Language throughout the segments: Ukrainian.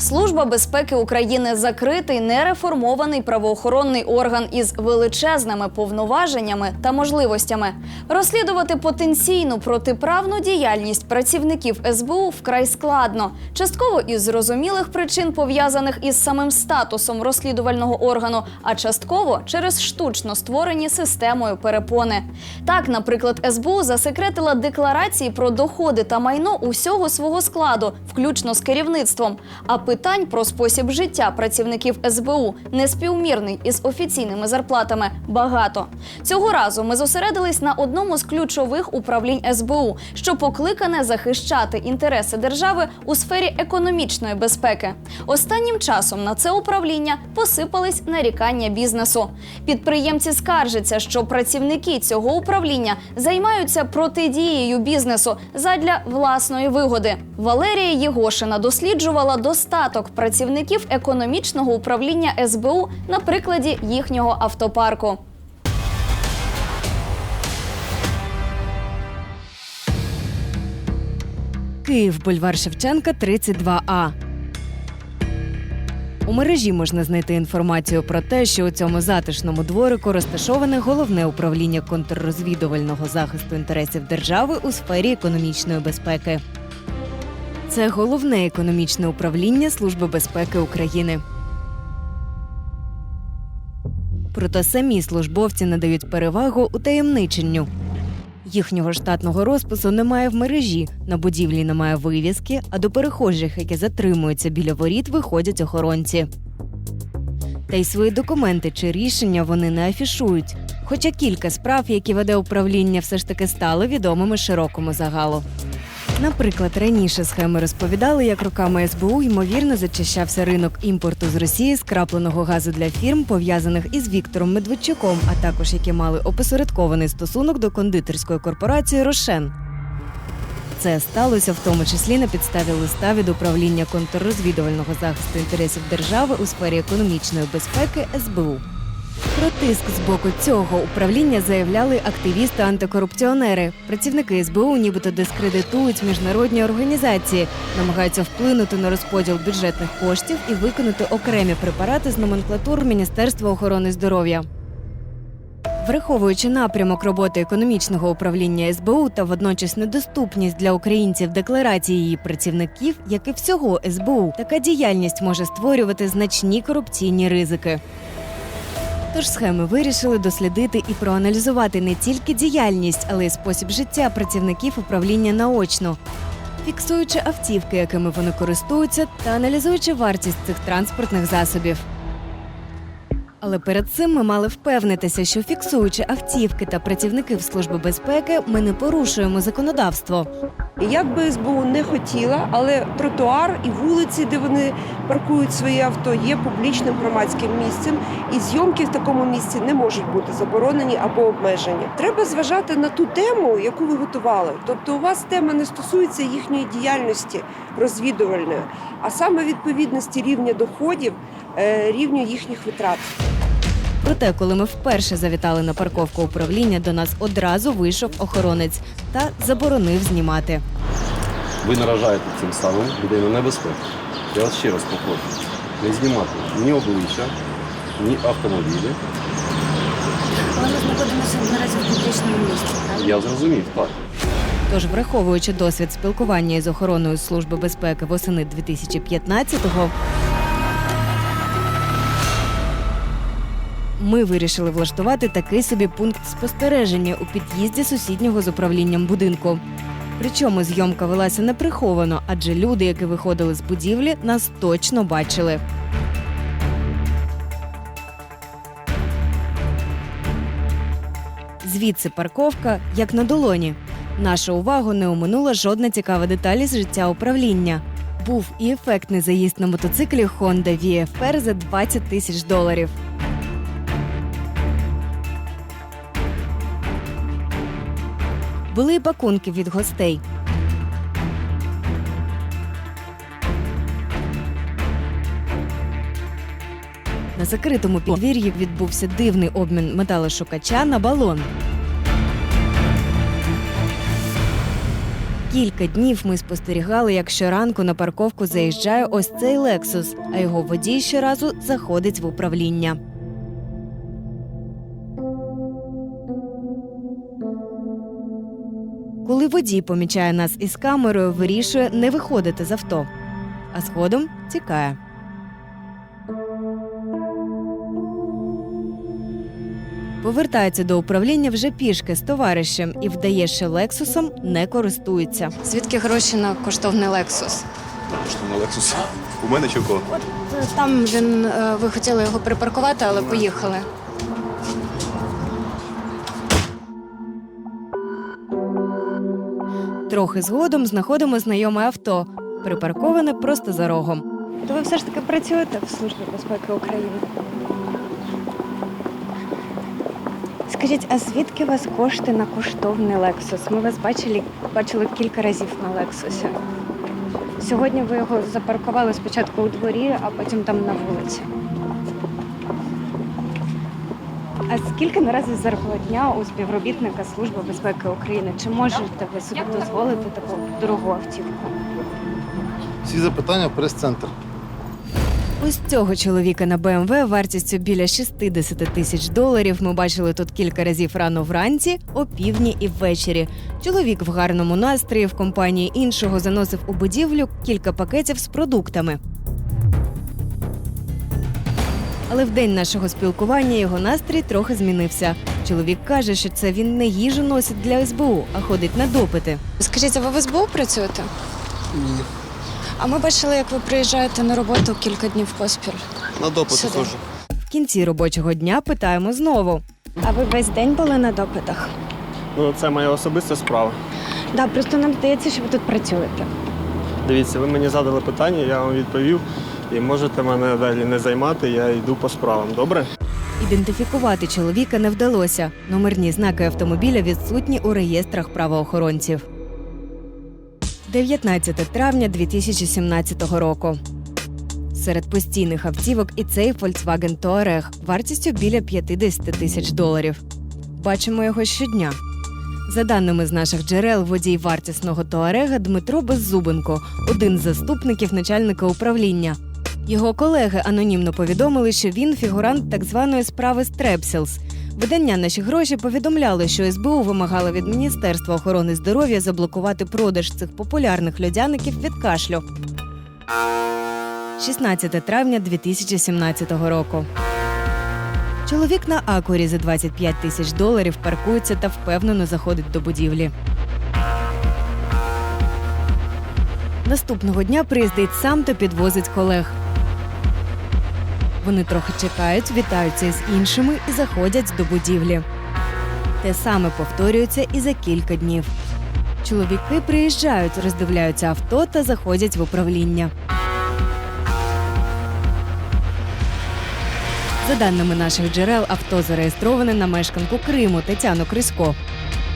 Служба безпеки України закритий нереформований правоохоронний орган із величезними повноваженнями та можливостями. Розслідувати потенційну протиправну діяльність працівників СБУ вкрай складно, частково із зрозумілих причин пов'язаних із самим статусом розслідувального органу, а частково через штучно створені системою перепони. Так, наприклад, СБУ засекретила декларації про доходи та майно усього свого складу, включно з керівництвом. А питань про спосіб життя працівників СБУ неспівмірний із офіційними зарплатами багато. Цього разу ми зосередились на одному з ключових управлінь СБУ, що покликане захищати інтереси держави у сфері економічної безпеки. Останнім часом на це управління посипались нарікання бізнесу. Підприємці скаржаться, що працівники цього управління займаються протидією бізнесу задля власної вигоди. Валерія Єгошина досліджувала достаток працівників економічного управління СБУ на прикладі їхнього автопарку. Київ, бульвар Шевченка, 32А. У мережі можна знайти інформацію про те, що у цьому затишному дворику розташоване головне управління контррозвідувального захисту інтересів держави у сфері економічної безпеки. Це головне економічне управління Служби безпеки України. Проте самі службовці надають перевагу утаємниченню. Їхнього штатного розпису немає в мережі, на будівлі немає вивіски, а до перехожих, які затримуються біля воріт, виходять охоронці. Та й свої документи чи рішення вони не афішують. Хоча кілька справ, які веде управління, все ж таки стали відомими широкому загалу. Наприклад, раніше схеми розповідали, як роками СБУ ймовірно зачищався ринок імпорту з Росії скрапленого газу для фірм, пов'язаних із Віктором Медведчуком, а також які мали опосередкований стосунок до кондитерської корпорації Рошен. Це сталося в тому числі на підставі листа від управління контррозвідувального захисту інтересів держави у сфері економічної безпеки СБУ. Про тиск з боку цього управління заявляли активісти-антикорупціонери. Працівники СБУ нібито дискредитують міжнародні організації, намагаються вплинути на розподіл бюджетних коштів і виконати окремі препарати з номенклатур Міністерства охорони здоров'я. Враховуючи напрямок роботи економічного управління СБУ та водночас недоступність для українців декларації її працівників, як і всього СБУ, така діяльність може створювати значні корупційні ризики. Тож схеми вирішили дослідити і проаналізувати не тільки діяльність, але й спосіб життя працівників управління наочно, фіксуючи автівки, якими вони користуються, та аналізуючи вартість цих транспортних засобів. Але перед цим ми мали впевнитися, що фіксуючи автівки та працівників Служби безпеки, ми не порушуємо законодавство. Як би СБУ не хотіла, але тротуар і вулиці, де вони паркують свої авто, є публічним громадським місцем, і зйомки в такому місці не можуть бути заборонені або обмежені. Треба зважати на ту тему, яку ви готували. Тобто, у вас тема не стосується їхньої діяльності розвідувальної, а саме відповідності рівня доходів, рівню їхніх витрат. Проте, коли ми вперше завітали на парковку управління, до нас одразу вийшов охоронець та заборонив знімати. Ви наражаєте цим самим людей на небезпеку. Я вас ще раз попрошу. Не знімати ні обличчя, ні автомобілі. Але ми знаходимося наразі в публічному місці. Я зрозумів, так. Тож, враховуючи досвід спілкування із охороною Служби безпеки восени 2015-го, ми вирішили влаштувати такий собі пункт спостереження у під'їзді сусіднього з управлінням будинку. Причому зйомка велася неприховано, адже люди, які виходили з будівлі, нас точно бачили. Звідси парковка як на долоні. Нашу увагу не оминула жодна цікава деталь із життя управління. Був і ефектний заїзд на мотоциклі Honda VFR за 20 тисяч доларів. Були й пакунки від гостей. На закритому підвір'ї відбувся дивний обмін металошукача на балон. Кілька днів ми спостерігали, як щоранку на парковку заїжджає ось цей Лексус, а його водій щоразу заходить в управління. Коли водій помічає нас із камерою, вирішує не виходити з авто, а згодом тікає. Повертається до управління вже пішки з товаришем і вдає, що Лексусом не користується. Звідки гроші на коштовний Лексус? На Лексус? У мене чи в кого? Там він е, ви хотіли його припаркувати, але поїхали. Трохи згодом знаходимо знайоме авто, припарковане просто за рогом. То ви все ж таки працюєте в Службі безпеки України? Скажіть, а звідки у вас кошти на коштовний Лексус? Ми вас бачили, бачили кілька разів на Лексусі. Сьогодні ви його запаркували спочатку у дворі, а потім там на вулиці. А скільки наразі зарплатня у співробітника Служби безпеки України? Чи можете ви собі дозволити таку дорогу автівку? Всі запитання в прес-центр. Ось цього чоловіка на БМВ вартістю біля 60 тисяч доларів ми бачили тут кілька разів рано вранці, опівдні і ввечері. Чоловік в гарному настрої в компанії іншого заносив у будівлю кілька пакетів з продуктами. Але в день нашого спілкування його настрій трохи змінився. Чоловік каже, що це він не їжу носить для СБУ, а ходить на допити. Скажіть, а ви в СБУ працюєте? Ні. А ми бачили, як ви приїжджаєте на роботу кілька днів поспіль. На допити Сюди. теж. В кінці робочого дня питаємо знову. А ви весь день були на допитах? Ну, це моя особиста справа. Да, просто нам здається, що ви тут працюєте. Дивіться, ви мені задали питання, я вам відповів. І можете мене далі не займати, я йду по справам, добре? Ідентифікувати чоловіка не вдалося. Номерні знаки автомобіля відсутні у реєстрах правоохоронців. 19 травня 2017 року. Серед постійних автівок і цей Volkswagen Touareg вартістю біля 50 тисяч доларів. Бачимо його щодня. За даними з наших джерел, водій вартісного Туарега Дмитро Беззубенко, один з заступників начальника управління. Його колеги анонімно повідомили, що він фігурант так званої справи Стрепсілс. Видання наші гроші повідомляли, що СБУ вимагало від Міністерства охорони здоров'я заблокувати продаж цих популярних льодяників від кашлю. 16 травня 2017 року. Чоловік на акурі за 25 тисяч доларів паркується та впевнено заходить до будівлі. Наступного дня приїздить сам та підвозить колег. Вони трохи чекають, вітаються з іншими і заходять до будівлі. Те саме повторюється і за кілька днів. Чоловіки приїжджають, роздивляються авто та заходять в управління. За даними наших джерел, авто зареєстроване на мешканку Криму Тетяну Крисько.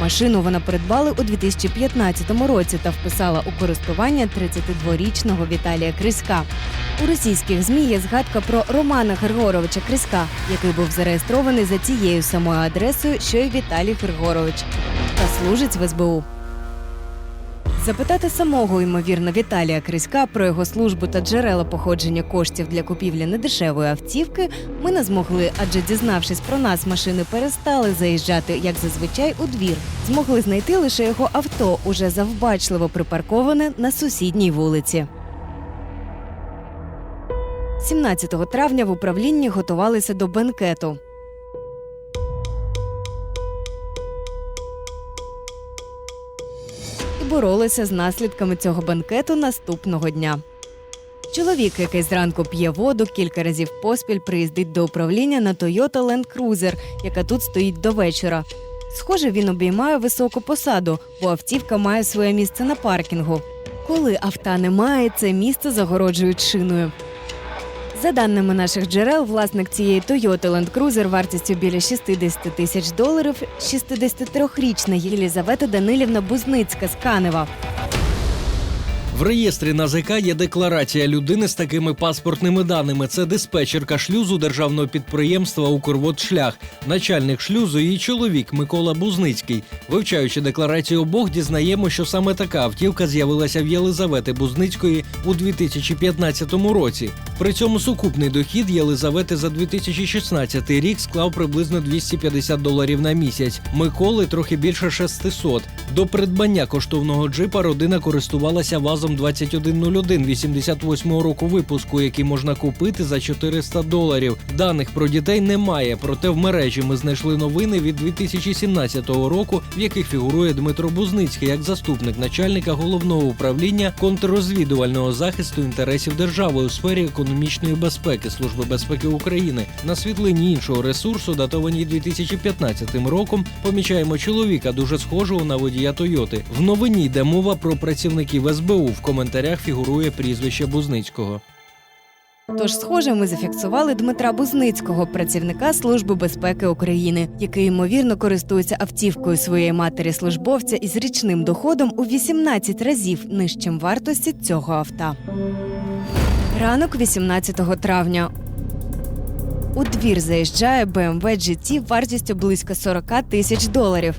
Машину вона придбала у 2015 році та вписала у користування 32-річного Віталія Криська. У російських змі є згадка про Романа Григоровича Криська, який був зареєстрований за цією самою адресою, що й Віталій Григорович, та служить в СБУ. Запитати самого ймовірно Віталія Криська про його службу та джерела походження коштів для купівлі недешевої автівки ми не змогли, адже дізнавшись про нас, машини перестали заїжджати, як зазвичай, у двір. Змогли знайти лише його авто, уже завбачливо припарковане на сусідній вулиці. 17 травня в управлінні готувалися до бенкету. Боролися з наслідками цього банкету наступного дня. Чоловік, який зранку п'є воду, кілька разів поспіль приїздить до управління на Toyota Land Cruiser, яка тут стоїть до вечора. Схоже, він обіймає високу посаду, бо автівка має своє місце на паркінгу. Коли авта немає, це місце загороджують шиною. За даними наших джерел, власник цієї Toyota Land Cruiser вартістю біля 60 тисяч доларів 63-річна Єлізавета Данилівна Бузницька з Канева. В реєстрі НАЗК є декларація людини з такими паспортними даними. Це диспетчерка шлюзу державного підприємства Укрводшлях, начальник шлюзу і чоловік Микола Бузницький. Вивчаючи декларацію обох, дізнаємо, що саме така автівка з'явилася в Єлизавети Бузницької у 2015 році. При цьому сукупний дохід Єлизавети за 2016 рік склав приблизно 250 доларів на місяць. Миколи трохи більше 600. До придбання коштовного джипа родина користувалася ВАЗом 2101 88 року випуску, який можна купити за 400 доларів. Даних про дітей немає, проте в мережі ми знайшли новини від 2017 року, в яких фігурує Дмитро Бузницький як заступник начальника головного управління контррозвідувального захисту інтересів держави у сфері економічної безпеки Служби безпеки України. На світлині іншого ресурсу, датованій 2015 роком, помічаємо чоловіка, дуже схожого на водія Тойоти. В новині йде мова про працівників СБУ. В коментарях фігурує прізвище Бузницького. Тож, схоже, ми зафіксували Дмитра Бузницького, працівника Служби безпеки України, який ймовірно користується автівкою своєї матері службовця із річним доходом у 18 разів нижчим вартості цього авто. Ранок 18 травня. У двір заїжджає BMW GT вартістю близько 40 тисяч доларів.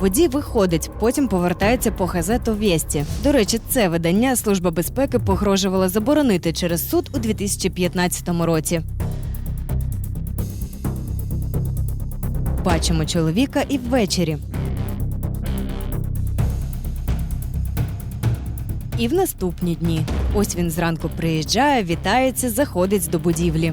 Водій виходить, потім повертається по газету Вєсті. До речі, це видання Служба безпеки погрожувала заборонити через суд у 2015 році. Бачимо чоловіка і ввечері. І в наступні дні. Ось він зранку приїжджає, вітається, заходить до будівлі.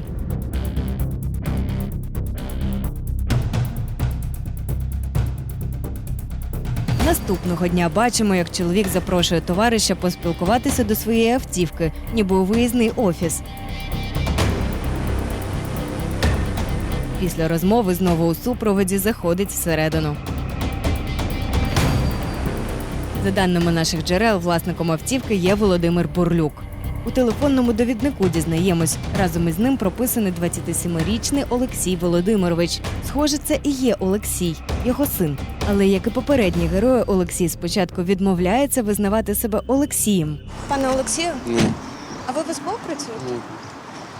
Наступного дня бачимо, як чоловік запрошує товариша поспілкуватися до своєї автівки, ніби у виїзний офіс. Після розмови знову у супроводі заходить всередину. За даними наших джерел, власником автівки є Володимир Бурлюк. У телефонному довіднику дізнаємось, разом із ним прописаний 27-річний Олексій Володимирович. Схоже, це і є Олексій, його син. Але як і попередні герої, Олексій спочатку відмовляється визнавати себе Олексієм. Пане Олексію, Ні. а ви в СБУ працюєте? Ні.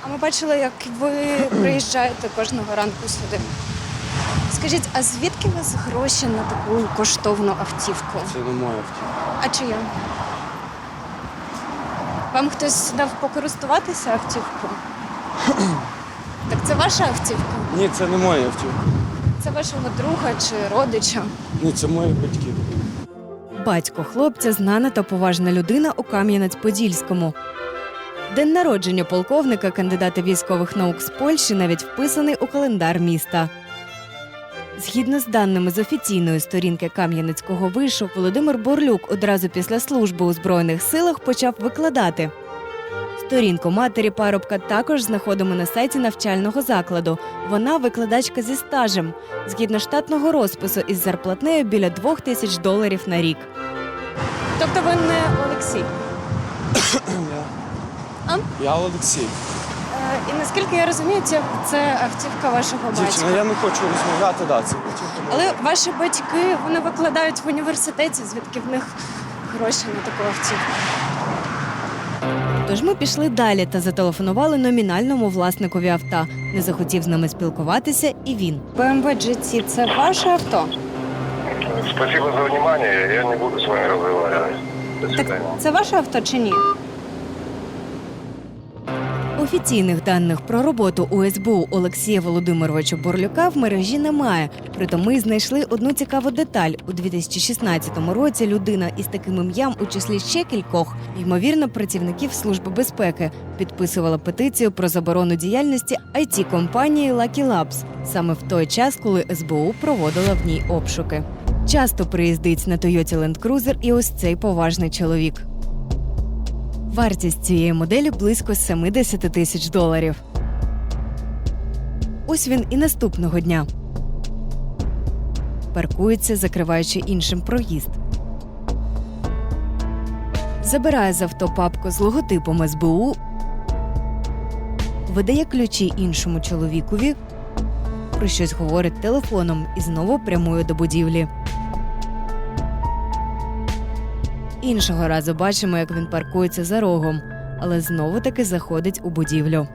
А ми бачили, як ви приїжджаєте кожного ранку сюди. Скажіть, а звідки у вас гроші на таку коштовну автівку? Це не моя автівка. А чия? Вам хтось дав покористуватися автівкою? Так це ваша автівка? Ні, це не моя автівка. Це вашого друга чи родича? Ні, це мої батьки. Батько хлопця знана та поважна людина у Кам'янець-Подільському. День народження полковника, кандидата військових наук з Польщі, навіть вписаний у календар міста. Згідно з даними з офіційної сторінки Кам'янецького вишу, Володимир Борлюк одразу після служби у Збройних силах почав викладати. Сторінку матері парубка також знаходимо на сайті навчального закладу. Вона викладачка зі стажем, згідно штатного розпису із зарплатнею біля двох тисяч доларів на рік. Тобто ви не Олексій? А? Я Олексій. І наскільки я розумію, це, це автівка вашого батька. Дівчина, я не хочу розмовляти, да, це батьківка. Але ваші батьки вони викладають в університеті, звідки в них гроші на таку автівку. Тож ми пішли далі та зателефонували номінальному власникові авто. Не захотів з нами спілкуватися, і він. BMW GT – це ваше авто? Спасибо за внимание. Я не буду с вами разговаривать. До свидания. Це ваше авто чи ні? Офіційних даних про роботу у СБУ Олексія Володимировича Борлюка в мережі немає. Проте ми знайшли одну цікаву деталь. У 2016 році людина із таким ім'ям, у числі ще кількох, ймовірно, працівників Служби безпеки, підписувала петицію про заборону діяльності it компанії Lucky Labs саме в той час, коли СБУ проводила в ній обшуки. Часто приїздить на Toyota Land Cruiser і ось цей поважний чоловік. Вартість цієї моделі близько 70 тисяч доларів. Ось він і наступного дня. Паркується, закриваючи іншим проїзд. Забирає з авто папку з логотипом СБУ, видає ключі іншому чоловікові, про щось говорить телефоном і знову прямує до будівлі. Іншого разу бачимо, як він паркується за рогом, але знову таки заходить у будівлю.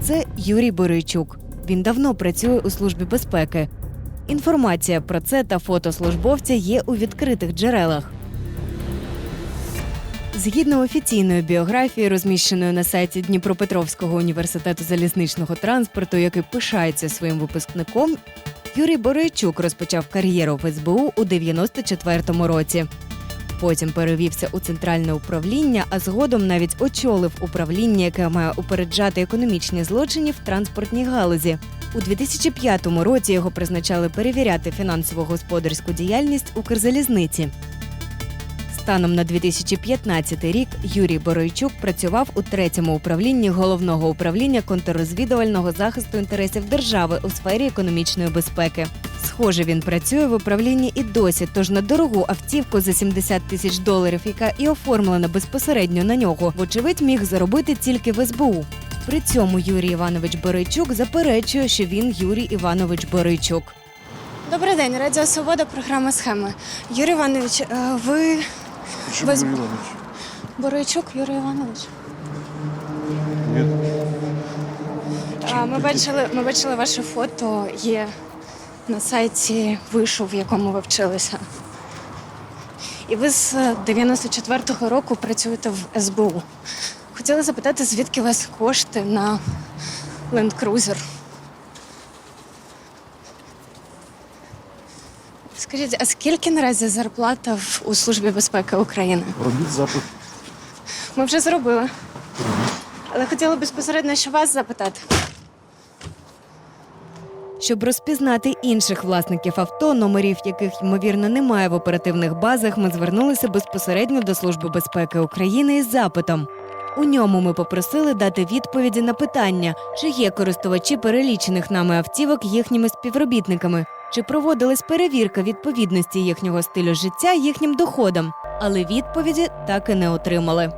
Це Юрій Борийчук. Він давно працює у службі безпеки. Інформація про це та фото службовця є у відкритих джерелах. Згідно офіційної біографії, розміщеної на сайті Дніпропетровського університету залізничного транспорту, який пишається своїм випускником, Юрій Борейчук розпочав кар'єру в СБУ у 94-му році. Потім перевівся у центральне управління, а згодом навіть очолив управління, яке має упереджати економічні злочини в транспортній галузі. У 2005 році його призначали перевіряти фінансово-господарську діяльність Укрзалізниці. Станом на 2015 рік Юрій Боройчук працював у третьому управлінні головного управління контррозвідувального захисту інтересів держави у сфері економічної безпеки. Схоже, він працює в управлінні і досі, тож на дорогу автівку за 70 тисяч доларів, яка і оформлена безпосередньо на нього, вочевидь міг заробити тільки в СБУ. При цьому Юрій Іванович Борейчук заперечує, що він Юрій Іванович Борейчук. Добрий день, Радіо Свобода, програма схеми. Юрій Іванович, е, ви Без- Боройчук Юрій Іванович. А, Ми бачили, ми бачили ваше фото, є на сайті вишу, в якому ви вчилися. І ви з 94-го року працюєте в СБУ. Хотіла запитати, звідки у вас кошти на Land Cruiser? Скажіть, а скільки наразі зарплата в, у Службі безпеки України? Робіть запит. Ми вже зробили. Але хотіла безпосередньо ще вас запитати. Щоб розпізнати інших власників авто, номерів яких ймовірно немає в оперативних базах, ми звернулися безпосередньо до Служби безпеки України із запитом. У ньому ми попросили дати відповіді на питання, чи є користувачі перелічених нами автівок їхніми співробітниками, чи проводилась перевірка відповідності їхнього стилю життя їхнім доходам, але відповіді так і не отримали.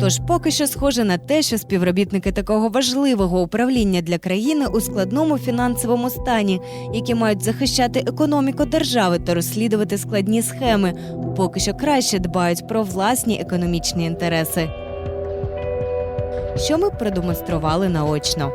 Тож поки що схоже на те, що співробітники такого важливого управління для країни у складному фінансовому стані, які мають захищати економіку держави та розслідувати складні схеми, поки що краще дбають про власні економічні інтереси. Що ми продемонстрували наочно.